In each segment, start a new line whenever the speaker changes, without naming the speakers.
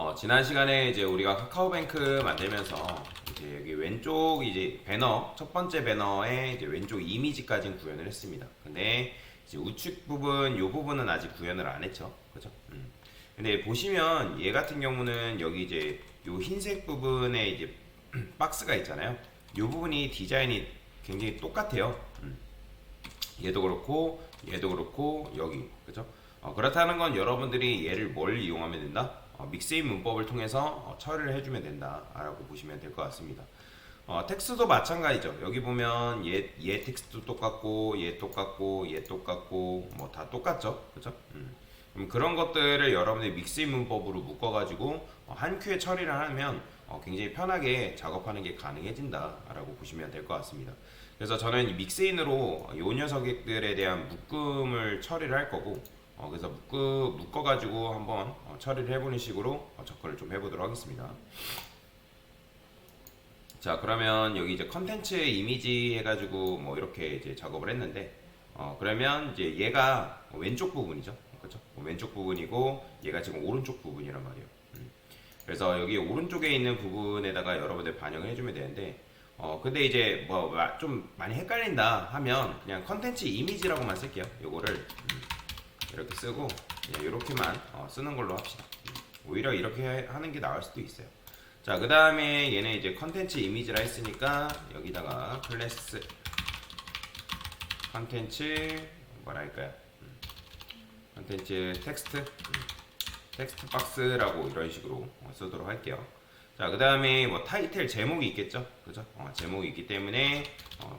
어, 지난 시간에 이제 우리가 카카오뱅크 만들면서 이제 여기 왼쪽 이제 배너 첫 번째 배너에 이제 왼쪽 이미지까지는 구현을 했습니다. 근데 이제 우측 부분 요 부분은 아직 구현을 안 했죠. 그죠? 음. 근데 보시면 얘 같은 경우는 여기 이제 요 흰색 부분에 이제 박스가 있잖아요. 요 부분이 디자인이 굉장히 똑같아요. 음. 얘도 그렇고 얘도 그렇고 여기 그죠? 어, 그렇다는 건 여러분들이 얘를 뭘 이용하면 된다? 어, 믹스인 문법을 통해서 어, 처리를 해주면 된다라고 보시면 될 것 같습니다. 어, 텍스트도 마찬가지죠. 여기 보면 얘, 얘 텍스트도 똑같고 얘 똑같고 얘 똑같고 뭐 다 똑같죠, 그죠? 음. 그런 것들을 여러분들이 믹스인 문법으로 묶어가지고 어, 한 큐에 처리를 하면 어, 굉장히 편하게 작업하는 게 가능해진다라고 보시면 될 것 같습니다. 그래서 저는 이 믹스인으로 이 녀석들에 대한 묶음을 처리를 할 거고 어, 그래서 묶어, 묶어가지고 한번 어, 처리를 해보는 식으로 어, 접근을 좀 해보도록 하겠습니다. 자 그러면 여기 이제 컨텐츠 이미지 해가지고 뭐 이렇게 이제 작업을 했는데 어 그러면 이제 얘가 왼쪽 부분이죠? 그렇죠 왼쪽 부분이고 얘가 지금 오른쪽 부분이란 말이에요. 음. 그래서 여기 오른쪽에 있는 부분에다가 여러분들 반영을 해주면 되는데 어 근데 이제 뭐 좀 많이 헷갈린다 하면 그냥 컨텐츠 이미지라고만 쓸게요 요거를. 음, 이렇게 쓰고 그냥 이렇게만 어, 쓰는 걸로 합시다 음. 오히려 이렇게 하는 게 나을 수도 있어요 자, 그 다음에 얘는 이제 컨텐츠 이미지라 했으니까 여기다가 클래스 컨텐츠 뭐라 할까요? 음, 컨텐츠 텍스트 음, 텍스트 박스라고 이런 식으로 어, 쓰도록 할게요. 자, 그 다음에 뭐 타이틀 제목이 있겠죠? 그죠? 어, 제목이 있기 때문에 어,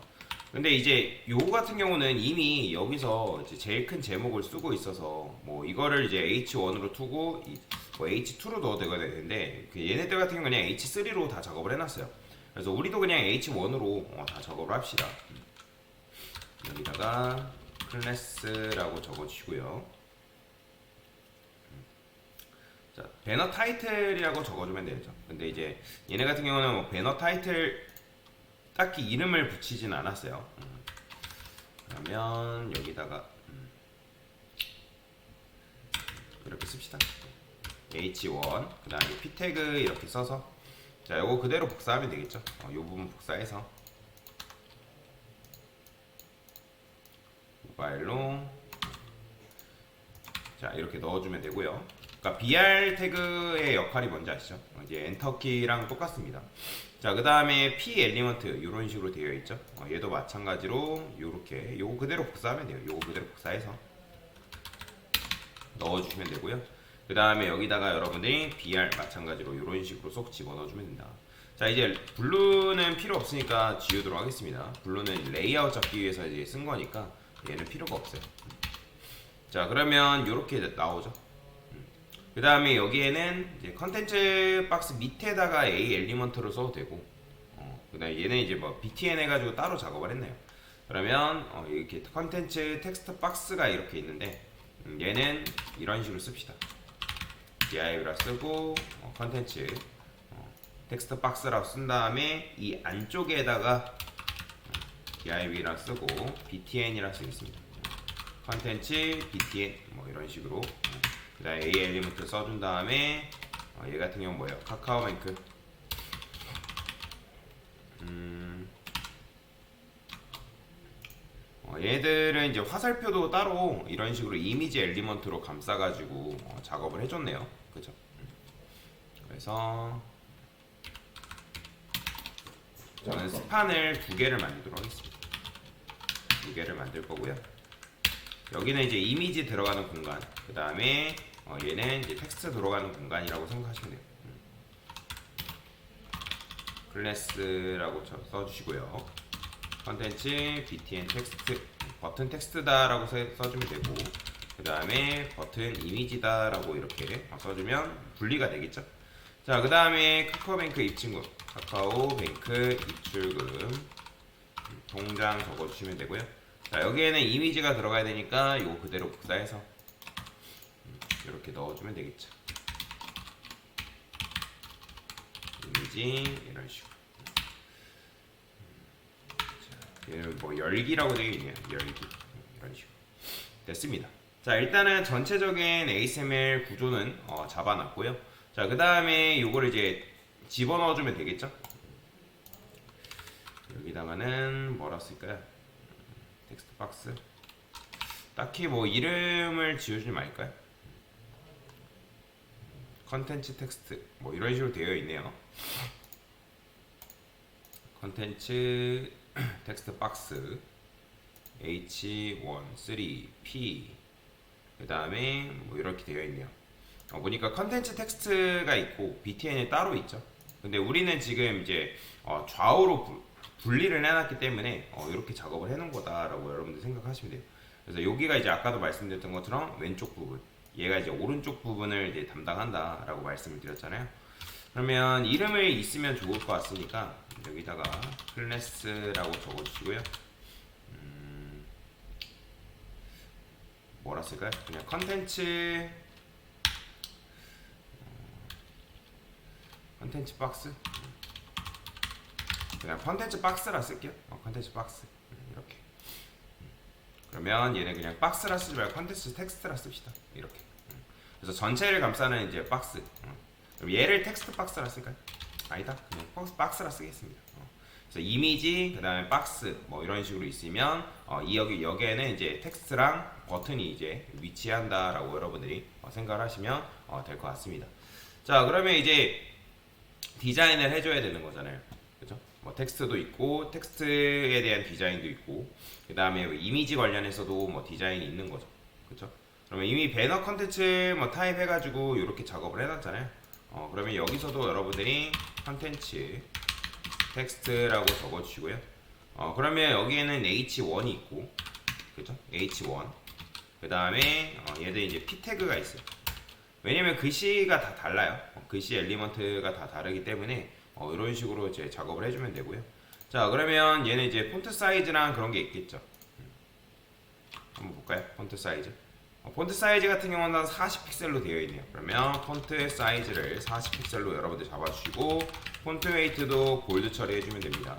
근데 이제 요거 같은 경우는 이미 여기서 이제 제일 큰 제목을 쓰고 있어서 뭐 이거를 이제 H1으로 두고 이- 뭐 H2로 넣어도 되는데 그 얘네들 같은 경우는 그냥 H3로 다 작업을 해놨어요. 그래서 우리도 그냥 H1으로 어, 다 작업을 합시다. 음. 여기다가 클래스라고 적어주시고요. 음. 자 배너 타이틀이라고 적어주면 되죠. 근데 이제 얘네 같은 경우는 뭐 배너 타이틀 딱히 이름을 붙이진 않았어요. 음. 그러면 여기다가 음. 이렇게 씁시다. H1 그 다음에 P 태그 이렇게 써서 자 요거 그대로 복사하면 되겠죠. 어, 요 부분 복사해서 모바일로 자 이렇게 넣어주면 되고요. 그러니까 BR 태그의 역할이 뭔지 아시죠? 어, 이제 엔터키랑 똑같습니다. 자, 그 다음에 P 엘리먼트 이런 식으로 되어 있죠. 어, 얘도 마찬가지로 이렇게 요거 그대로 복사하면 돼요. 요거 그대로 복사해서 넣어주시면 되고요. 그 다음에 여기다가 여러분들이 BR 마찬가지로 이런 식으로 쏙 집어넣어주면 된다. 자, 이제 블루는 필요 없으니까 지우도록 하겠습니다. 블루는 레이아웃 잡기 위해서 이제 쓴 거니까 얘는 필요가 없어요. 자, 그러면 이렇게 나오죠. 그 다음에 여기에는 이제 컨텐츠 박스 밑에다가 A 엘리먼트로 써도 되고, 어, 그 다음에 얘는 이제 뭐 BTN 해가지고 따로 작업을 했네요. 그러면 어, 이렇게 컨텐츠 텍스트 박스가 이렇게 있는데, 음, 얘는 이런 식으로 씁시다. DIV라 쓰고, 어, 컨텐츠 어, 텍스트 박스라고 쓴 다음에 이 안쪽에다가 DIV라 쓰고 BTN이라 쓰겠습니다. 컨텐츠 BTN 뭐 이런 식으로. 그 다음에 A 엘리먼트 써준 다음에 어, 얘 같은 경우 뭐예요? 카카오뱅크 음, 어, 얘들은 이제 화살표도 따로 이런 식으로 이미지 엘리먼트로 감싸가지고 어, 작업을 해줬네요 그죠? 음. 그래서 저는 스판을 두 개를 만들도록 하겠습니다 두 개를 만들 거고요 여기는 이제 이미지 들어가는 공간 그 다음에 어, 얘는 이제 텍스트 들어가는 공간이라고 생각하시면 돼요. 음. 클래스라고 쳐- 써주시고요. 컨텐츠 btn 텍스트 버튼 텍스트다 라고 써- 써주면 되고 그 다음에 버튼 이미지다 라고 이렇게 써주면 분리가 되겠죠. 자, 그 다음에 카카오뱅크 입증금, 카카오뱅크 입출금 음, 통장 적어주시면 되고요. 자, 여기에는 이미지가 들어가야 되니까 이거 그대로 복사해서 이렇게 넣어주면 되겠죠. 이미지 이런 식으로. 자, 얘는 뭐 열기라고 되어 있네요. 열기 이런 식으로 됐습니다. 자 일단은 전체적인 ASML 구조는 어, 잡아놨고요. 자 자, 그 다음에 요거를 이제 집어넣어주면 되겠죠? 여기다가는 뭐라 쓸까요? 텍스트 박스. 딱히 뭐 이름을 지어주지 말까요? 컨텐츠 텍스트 뭐 이런 식으로 되어 있네요. 컨텐츠 텍스트 박스 H1, 3, P 그 다음에 뭐 이렇게 되어 있네요. 어, 보니까 컨텐츠 텍스트가 있고 BTN이 따로 있죠. 근데 우리는 지금 이제 어, 좌우로 부- 분리를 해놨기 때문에 어, 이렇게 작업을 해놓은 거다라고 여러분들 생각하시면 돼요. 그래서 여기가 이제 아까도 말씀드렸던 것처럼 왼쪽 부분, 얘가 이제 오른쪽 부분을 이제 담당한다라고 말씀을 드렸잖아요. 그러면 이름을 있으면 좋을 것 같으니까 여기다가 클래스라고 적어주시고요. 음, 뭐라 쓸까요? 그냥 컨텐츠 컨텐츠 박스 그냥 컨텐츠 박스라 쓸게요. 어, 컨텐츠 박스 음, 이렇게. 음. 그러면 얘는 그냥 박스라 쓰지 말고 컨텐츠 텍스트라 씁시다. 이렇게. 음. 그래서 전체를 감싸는 이제 박스. 음. 그럼 얘를 텍스트 박스라 쓸까요? 아니다. 그냥 박스, 박스라 쓰겠습니다. 어. 그래서 이미지, 그 다음에 박스, 뭐 이런 식으로 있으면 어, 이 여기 여기에는 이제 텍스트랑 버튼이 이제 위치한다라고 여러분들이 어, 생각을 하시면 어, 될 것 같습니다. 자, 그러면 이제 디자인을 해줘야 되는 거잖아요. 뭐 텍스트도 있고 텍스트에 대한 디자인도 있고 그 다음에 이미지 관련해서도 뭐 디자인이 있는 거죠. 그죠? 그러면 이미 배너 컨텐츠 뭐 타입 해가지고 이렇게 작업을 해놨잖아요. 어, 그러면 여기서도 여러분들이 컨텐츠 텍스트라고 적어주시고요. 어, 그러면 여기에는 H1이 있고, 그죠? H1. 그 다음에 어, 얘들 이제 P 태그가 있어요. 왜냐면 글씨가 다 달라요. 어, 글씨 엘리먼트가 다 다르기 때문에 어, 이런 식으로 이제 작업을 해주면 되고요. 자, 그러면 얘는 이제 폰트 사이즈랑 그런 게 있겠죠. 음. 한번 볼까요? 폰트 사이즈. 어, 폰트 사이즈 같은 경우는 40픽셀로 되어 있네요. 그러면 폰트 사이즈를 40픽셀로 여러분들 잡아주시고 폰트 웨이트도 골드 처리해주면 됩니다.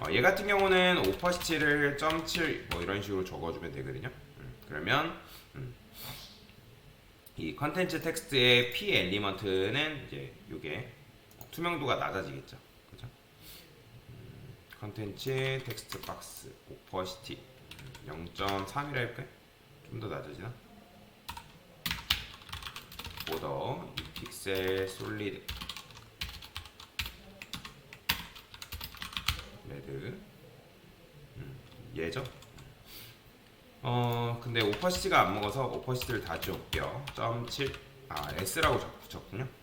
어, 얘 같은 경우는 오퍼시티를 0.7뭐 이런 식으로 적어주면 되거든요. 음, 그러면 음, 이 컨텐츠 텍스트의 P 엘리먼트는 이제 이게 투명도가 낮아지겠죠. 그죠? 음, 컨텐츠 텍스트 박스 오퍼시티 0.3이라 할까요? 좀 더 낮아지나? 보더 이 픽셀 솔리드 레드 음, 얘죠? 어 근데 오퍼시티가 안 먹어서 오퍼시티를 다 지울게요. 0.7아 S라고 적, 붙였군요.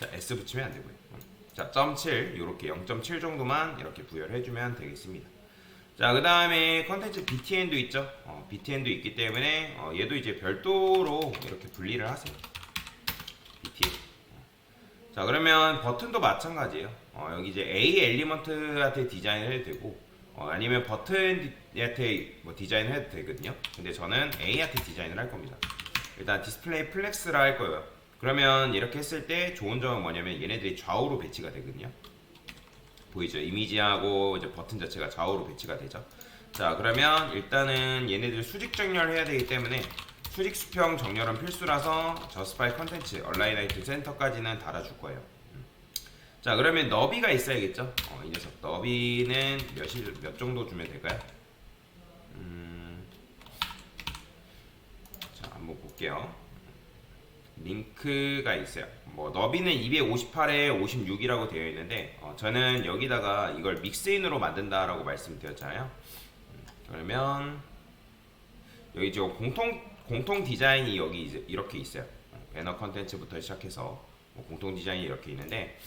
어. 자 S 붙이면 안 되고요. 음. 자, 0.7 이렇게 0.7 정도만 이렇게 부여를 해주면 되겠습니다. 자, 그 다음에 컨텐츠 BTN도 있죠. 어, BTN도 있기 때문에 어, 얘도 이제 별도로 이렇게 분리를 하세요. BTN. 어. 자, 그러면 버튼도 마찬가지예요. 어, 여기 이제 A 엘리먼트한테 디자인을 해도 되고 어, 아니면 버튼한테 뭐 디자인을 해도 되거든요. 근데 저는 A한테 디자인을 할 겁니다. 일단 디스플레이 플렉스라 할 거예요. 그러면 이렇게 했을 때 좋은 점은 뭐냐면 얘네들이 좌우로 배치가 되거든요. 보이죠? 이미지하고 이제 버튼 자체가 좌우로 배치가 되죠. 자, 그러면 일단은 얘네들 수직 정렬해야 되기 때문에 수직 수평 정렬은 필수라서 저스파이 컨텐츠 얼라이나이트 센터까지는 달아줄 거예요. 음. 자, 그러면 너비가 있어야겠죠? 어, 이 녀석 너비는 몇이 몇 정도 주면 될까요? 음, 자, 한번 볼게요. 링크가 있어요. 뭐 너비는 258에 56이라고 되어 있는데 어, 저는 여기다가 이걸 믹스인으로 만든다라고 말씀드렸잖아요. 음, 그러면 여기 저 공통 공통 디자인이 여기 이렇게 있어요. 어, 배너 컨텐츠부터 시작해서 뭐 공통 디자인이 이렇게 있는데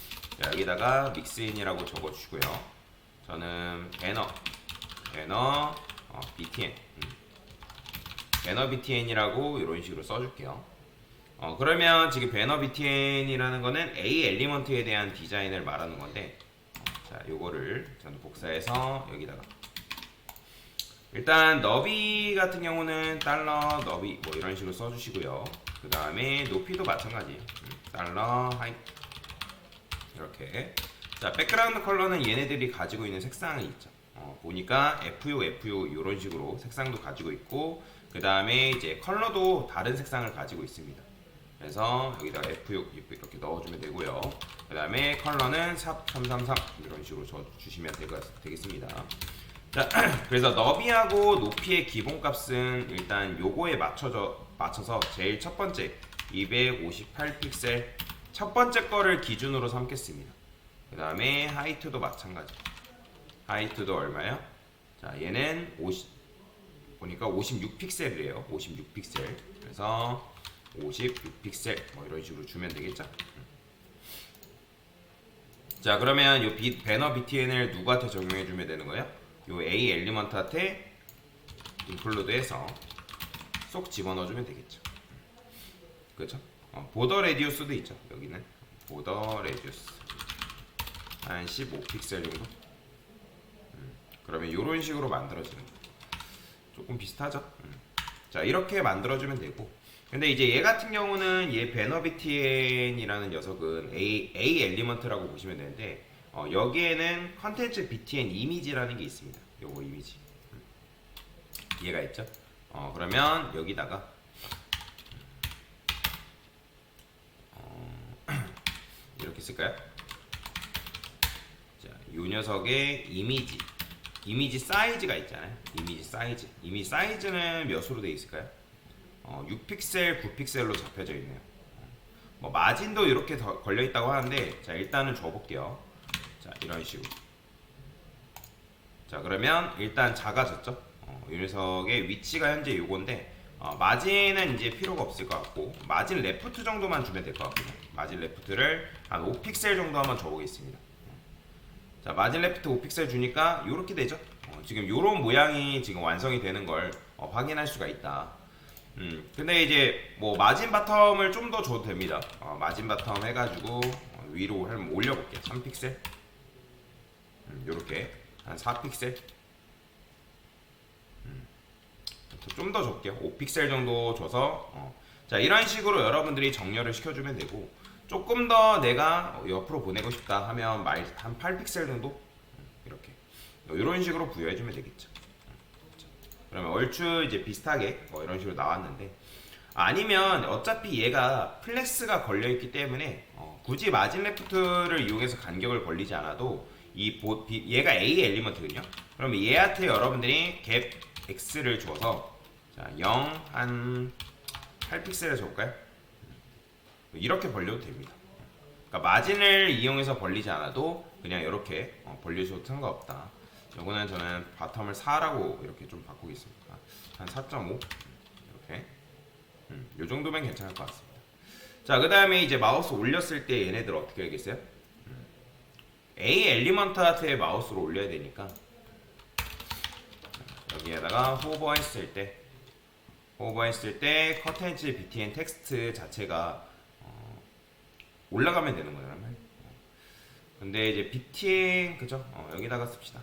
자, 여기다가 믹스인이라고 적어주시고요. 저는 배너 배너 어, BTN 음. 배너 BTN이라고 이런 식으로 써줄게요. 어, 그러면 지금 배너 BTN이라는 거는 A 엘리먼트에 대한 디자인을 말하는 건데 어, 자 요거를 저는 복사해서 여기다가. 일단 너비 같은 경우는 달러 너비 뭐 이런 식으로 써주시고요. 그 다음에 높이도 마찬가지. 음, 달러 하이 이렇게. 자 백그라운드 컬러는 얘네들이 가지고 있는 색상이 있죠. 어, 보니까 FU, FU 이런 식으로 색상도 가지고 있고 그 다음에 이제 컬러도 다른 색상을 가지고 있습니다 그래서 여기다가 F6 이렇게 넣어주면 되고요. 그 다음에 컬러는 삽 333 이런 식으로 줘주시면 되겠습니다. 자, 그래서 너비하고 높이의 기본값은 일단 요거에 맞춰져 맞춰서 제일 첫 번째 258 픽셀 첫 번째 거를 기준으로 삼겠습니다. 그 다음에 하이트도 마찬가지. 하이트도 얼마요? 자, 얘는 50 보니까 56 픽셀이래요. 56 픽셀. 그래서 56 픽셀 뭐 이런 식으로 주면 되겠죠. 자, 그러면 요 비, 배너 BTN을 누구한테 적용해 주면 되는 거예요? 요 A 엘리먼트한테 인클루드해서 쏙 집어넣어 주면 되겠죠. 그렇죠? 어, 보더 레디우스도 있죠. 여기는 보더 레디우스 한 15픽셀 정도. 음, 그러면 이런 식으로 만들어지는 거. 조금 비슷하죠. 음. 자 이렇게 만들어주면 되고. 근데 이제 얘 같은 경우는 얘 베너비티엔이라는 녀석은 A A 엘리먼트라고 보시면 되는데 어, 여기에는 컨텐츠 BTN 이미지라는 게 있습니다. 요거 이미지. 음. 이해가 있죠? 어, 그러면 여기다가 어, 이렇게 쓸까요? 자, 요 녀석의 이미지 이미지 사이즈가 있잖아요. 이미지 사이즈. 이미지 사이즈는 몇으로 되어 있을까요? 어, 6픽셀, 9픽셀로 잡혀져 있네요. 뭐 마진도 이렇게 더 걸려 있다고 하는데 자 일단은 줘볼게요. 자 이런 식으로. 자 그러면 일단 작아졌죠. 어, 이 녀석의 위치가 현재 요건데 어, 마진은 이제 필요가 없을 것 같고 마진 레프트 정도만 주면 될 것 같고요. 마진 레프트를 한 5픽셀 정도 한번 줘보겠습니다. 자 마진 레프트 5픽셀 주니까 이렇게 되죠. 어, 지금 이런 모양이 지금 완성이 되는 걸 어, 확인할 수가 있다. 음 근데 이제 뭐 마진 바텀을 좀 더 줘도 됩니다. 어, 마진 바텀 해가지고 어, 위로 한번 올려볼게요. 3픽셀. 음, 요렇게 한 4픽셀. 음, 좀더 줄게요. 5픽셀 정도 줘서 어. 자 이런 식으로 여러분들이 정렬을 시켜주면 되고 조금 더 내가 옆으로 보내고 싶다 하면 말 한 8픽셀 정도 음, 이렇게 이런 식으로 부여해주면 되겠죠. 그러면 얼추 이제 비슷하게 뭐 이런 식으로 나왔는데 아니면 어차피 얘가 플렉스가 걸려 있기 때문에 어, 굳이 마진 레프트를 이용해서 간격을 벌리지 않아도 이 보, 비, 얘가 A 엘리먼트거든요. 그러면 얘한테 여러분들이 갭 X를 자, 0 한 8픽셀을 줘볼까요? 이렇게 벌려도 됩니다. 그러니까 마진을 이용해서 벌리지 않아도 그냥 이렇게 어, 벌려줘도 상관없다. 요거는 저는 바텀을 4라고 이렇게 좀 바꾸겠습니다. 한 4.5 이렇게 음, 요 정도면 괜찮을 것 같습니다. 자, 그 다음에 이제 마우스 올렸을 때 얘네들 어떻게 하겠어요? 음, A 엘리먼트한테 마우스로 올려야 되니까 여기에다가 호버했을 때 호버했을 때 컨텐츠 btn 텍스트 자체가 어, 올라가면 되는. 그러면. 근데 이제 btn 그죠? 어, 여기다가 씁시다.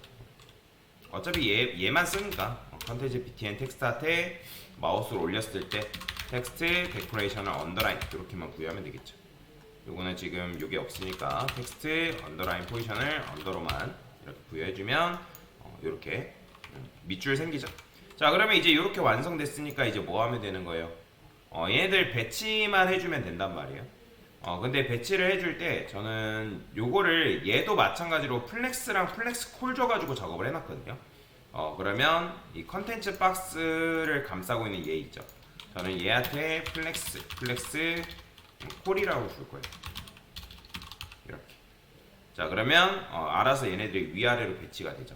어차피 얘, 얘만 쓰니까 어, 컨텐츠 btn 텍스트한테 마우스를 올렸을 때 텍스트 데코레이션을 언더라인 이렇게만 구현하면 되겠죠. 요거는 지금 요게 없으니까 텍스트 언더라인 포지션을 언더로만 이렇게 부여해주면 어, 이렇게 밑줄 생기죠. 자 그러면 이제 이렇게 완성됐으니까 이제 뭐 하면 되는 거예요? 어, 얘네들 배치만 해주면 된단 말이에요. 어 근데 배치를 해줄 때 저는 요거를 얘도 마찬가지로 플렉스랑 플렉스 콜 줘가지고 작업을 해놨거든요. 어 그러면 이 컨텐츠 박스를 감싸고 있는 얘 있죠. 저는 얘한테 플렉스 플렉스 콜이라고 줄 거예요. 이렇게. 자 그러면 어, 알아서 얘네들이 위아래로 배치가 되죠.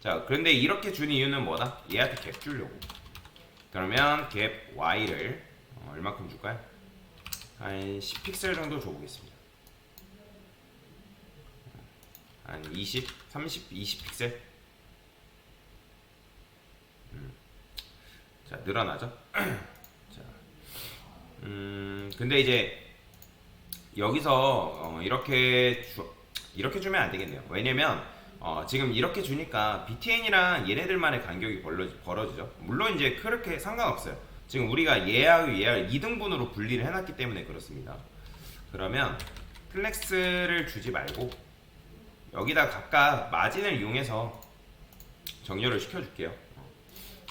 자 그런데 이렇게 준 이유는 뭐다? 얘한테 갭 주려고. 그러면 갭 y를 어, 얼마큼 줄까요? 한 10픽셀 정도 줘보겠습니다. 한 20, 30, 20픽셀. 음. 자 늘어나죠. 자, 음 근데 이제 여기서 어, 이렇게 주, 이렇게 주면 안 되겠네요. 왜냐면 어, 지금 이렇게 주니까 BTN이랑 얘네들만의 간격이 벌어지, 벌어지죠. 물론 이제 그렇게 상관없어요. 지금 우리가 얘하고 얘하고 2등분으로 분리를 해놨기 때문에 그렇습니다. 그러면 플렉스를 주지 말고 여기다 각각 마진을 이용해서 정렬을 시켜줄게요.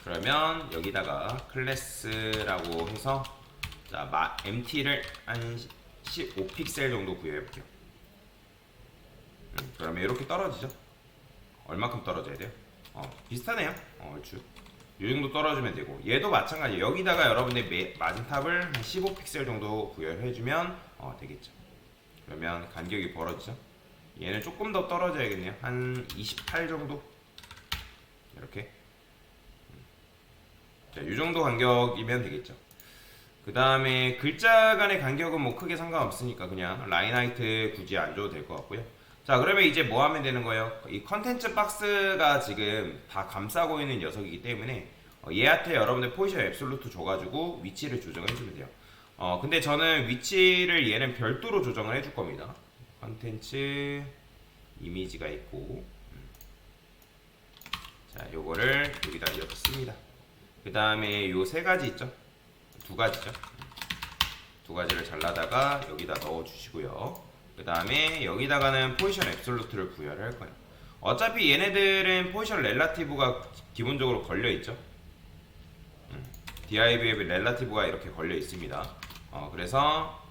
그러면 여기다가 클래스라고 해서 자, 마, MT를 한 15픽셀 정도 구현해 볼게요. 음, 그러면 이렇게 떨어지죠? 얼마큼 떨어져야 돼요? 어, 비슷하네요. 어, 얼추. 이 정도 떨어지면 되고 얘도 마찬가지. 여기다가 여러분들 매, 마진탑을 한 15픽셀 정도 구현해주면 어, 되겠죠. 그러면 간격이 벌어지죠. 얘는 조금 더 떨어져야겠네요. 한 28 정도. 이렇게. 자, 이 정도 간격이면 되겠죠. 그 다음에 글자 간의 간격은 뭐 크게 상관없으니까 그냥 라인 하이트 굳이 안 줘도 될 것 같고요. 자, 그러면 이제 뭐 하면 되는 거예요? 이 컨텐츠 박스가 지금 다 감싸고 있는 녀석이기 때문에 어, 얘한테 여러분들 포지션 앱솔루트 줘가지고 위치를 조정해 주면 돼요. 어, 근데 저는 위치를 얘는 별도로 조정을 해줄 겁니다. 컨텐츠 이미지가 있고 음. 자, 요거를 여기다 이렇게 씁니다. 그 다음에 요 세 가지 있죠? 두 가지죠. 두 가지를 잘라다가 여기다 넣어 주시고요. 그 다음에 여기다가는 포지션 앱솔루트를 부여를 할 거예요. 어차피 얘네들은 포지션 렐라티브가 기본적으로 걸려 있죠. 음, DIV에 렐라티브가 이렇게 걸려 있습니다. 어, 그래서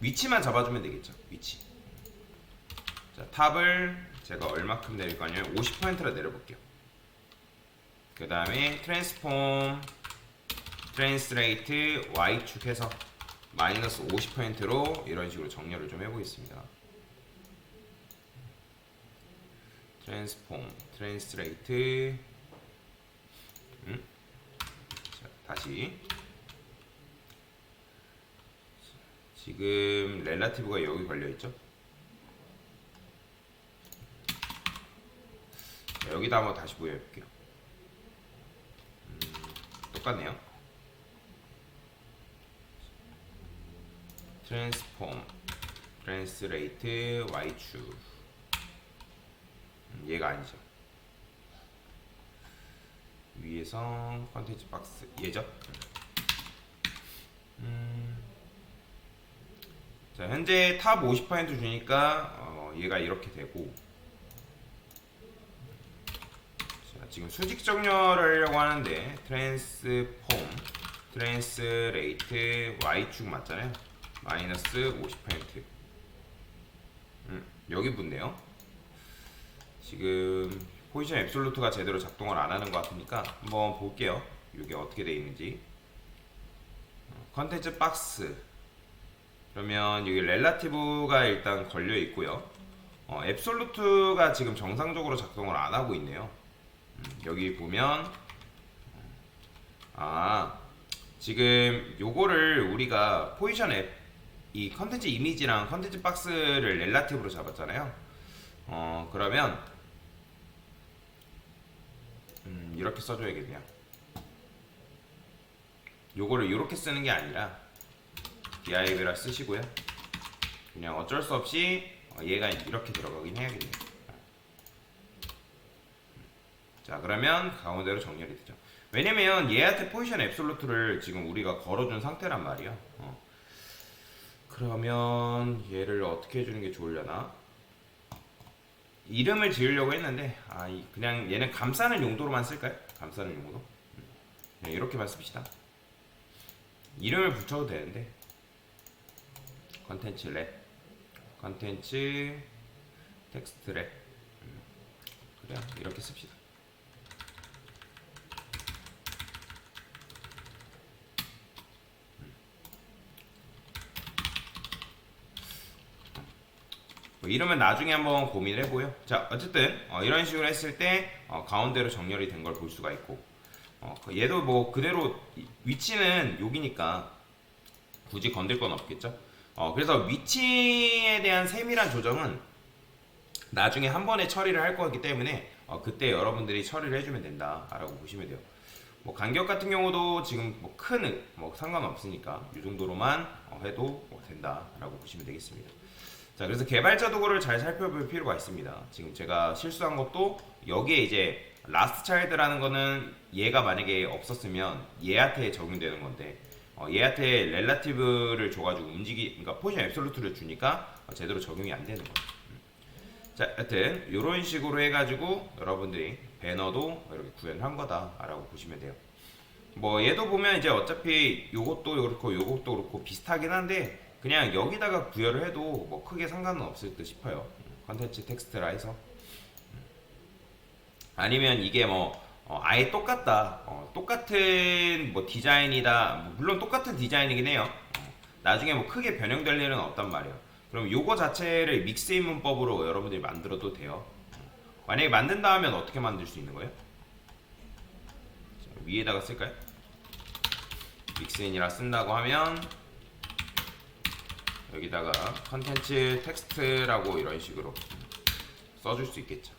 위치만 잡아주면 되겠죠. 위치. 자, 탑을 제가 얼마큼 내릴 거냐면 50%로 내려볼게요. 그 다음에 트랜스폼 트랜스레이트 Y축 해서 마이너스 50%로 이런 식으로 정렬을 좀 해보겠습니다. 트랜스폼 트랜스레이트 음? 자, 다시 지금 렐라티브가 여기 걸려있죠? 자, 여기다 한번 다시 보여볼게요. 음, 똑같네요. 트랜스레이트 Y축 음, 얘가 아니죠. 위에서 컨텐츠 박스 얘죠? 음, 자 현재 탑 50% 주니까 어, 얘가 이렇게 되고 자, 지금 수직 정렬을 하려고 하는데 트랜스폼 트랜스레이트 Y축 맞잖아요 마이너스 50% 음, 여기 붙네요. 지금 포지션 앱솔루트가 제대로 작동을 안 하는 것 같으니까 한번 볼게요. 이게 어떻게 되어 있는지. 어, 컨텐츠 박스. 그러면 여기 렐라티브가 일단 걸려 있고요. 어, 앱솔루트가 지금 정상적으로 작동을 안 하고 있네요. 음, 여기 보면 아 지금 요거를 우리가 포지션 앱 이 컨텐츠 이미지랑 컨텐츠 박스를 렐라티브로 잡았잖아요. 어 그러면 음, 이렇게 써줘야겠네요. 요거를 이렇게 쓰는 게 아니라 div라 쓰시고요. 그냥 어쩔 수 없이 어, 얘가 이렇게 들어가긴 해야겠네요. 자 그러면 가운데로 정렬이 되죠. 왜냐면 얘한테 포지션 앱솔루트를 지금 우리가 걸어준 상태란 말이야 어. 그러면 얘를 어떻게 해주는 게 좋으려나? 이름을 지으려고 했는데 아 이- 그냥 얘는 감싸는 용도로만 쓸까요? 감싸는 용도로 음. 그냥 이렇게만 씁시다. 이름을 붙여도 되는데. 컨텐츠 랩 컨텐츠 텍스트 랩 음. 그래요 이렇게 씁시다 뭐 이러면 나중에 한번 고민을 해보요. 자, 어쨌든 어, 이런 식으로 했을 때 어, 가운데로 정렬이 된 걸 볼 수가 있고, 어, 그 얘도 뭐 그대로 이- 위치는 여기니까 굳이 건들 건 없겠죠. 어, 그래서 위치에 대한 세밀한 조정은 나중에 한 번에 처리를 할 거기 때문에 어, 그때 여러분들이 처리를 해주면 된다라고 보시면 돼요. 뭐 간격 같은 경우도 지금 뭐 큰뭐 상관없으니까 이 정도로만 어, 해도 뭐 된다라고 보시면 되겠습니다. 자, 그래서 개발자 도구를 잘 살펴볼 필요가 있습니다. 지금 제가 실수한 것도 여기에 이제 라스트 차일드라는 거는 얘가 만약에 없었으면 얘한테 적용되는 건데 어, 얘한테 렐라티브를 줘가지고 움직이, 그러니까 포지션 앱솔루트를 주니까 어, 제대로 적용이 안 되는 거죠. 음. 자, 여튼 이런 식으로 해가지고 여러분들이 배너도 이렇게 구현한 거다라고 보시면 돼요. 뭐 얘도 보면 이제 어차피 요것도 그렇고 요것도 그렇고 비슷하긴 한데 그냥 여기다가 구별을 해도 뭐 크게 상관은 없을 듯 싶어요. 컨텐츠 텍스트라 해서 아니면 이게 뭐 어, 아예 똑같다. 어, 똑같은 뭐 디자인이다. 뭐 물론 똑같은 디자인이긴 해요. 어, 나중에 뭐 크게 변형될 일은 없단 말이에요. 그럼 요거 자체를 믹스인 문법으로 여러분들이 만들어도 돼요. 어, 만약에 만든다 하면 어떻게 만들 수 있는 거예요? 자, 위에다가 쓸까요? 믹스인이라 쓴다고 하면 여기다가 컨텐츠 텍스트라고 이런 식으로 써줄 수 있겠죠.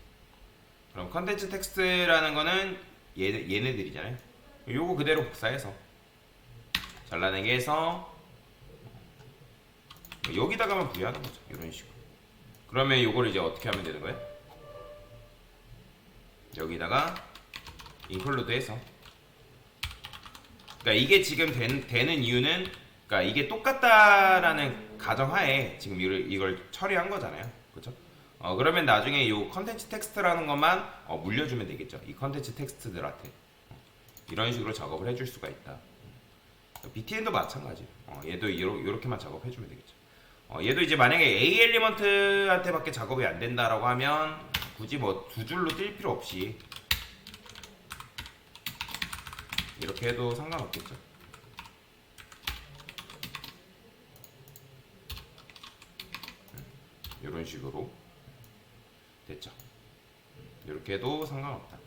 그럼 컨텐츠 텍스트라는 거는 얘, 얘네들이잖아요. 요거 그대로 복사해서 잘라내게 해서 여기다가만 부여하는 거죠. 이런 식으로. 그러면 요거를 이제 어떻게 하면 되는 거예요? 여기다가 인클루드 해서 그러니까 이게 지금 된, 되는 이유는 그러니까 이게 똑같다라는 가정하에 지금 이걸, 처리한 거잖아요. 그렇죠? 어, 그러면 나중에 이 컨텐츠 텍스트라는 것만 어, 물려주면 되겠죠. 이 컨텐츠 텍스트들한테 어, 이런 식으로 작업을 해줄 수가 있다. 어, BTN도 마찬가지. 어, 얘도 이렇게만 작업해주면 되겠죠. 어, 얘도 이제 만약에 A 엘리먼트한테밖에 작업이 안 된다라고 하면 굳이 뭐 두 줄로 뛸 필요 없이 이렇게 해도 상관없겠죠. 이런 식으로 됐죠. 이렇게 해도 상관없다.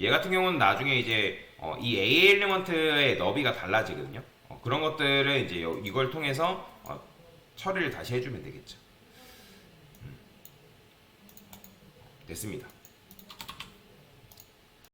얘 같은 경우는 나중에 이제 어, 이 A 엘리먼트의 너비가 달라지거든요. 어, 그런 것들을 이제 요- 이걸 통해서 어, 처리를 다시 해주면 되겠죠. 음. 됐습니다.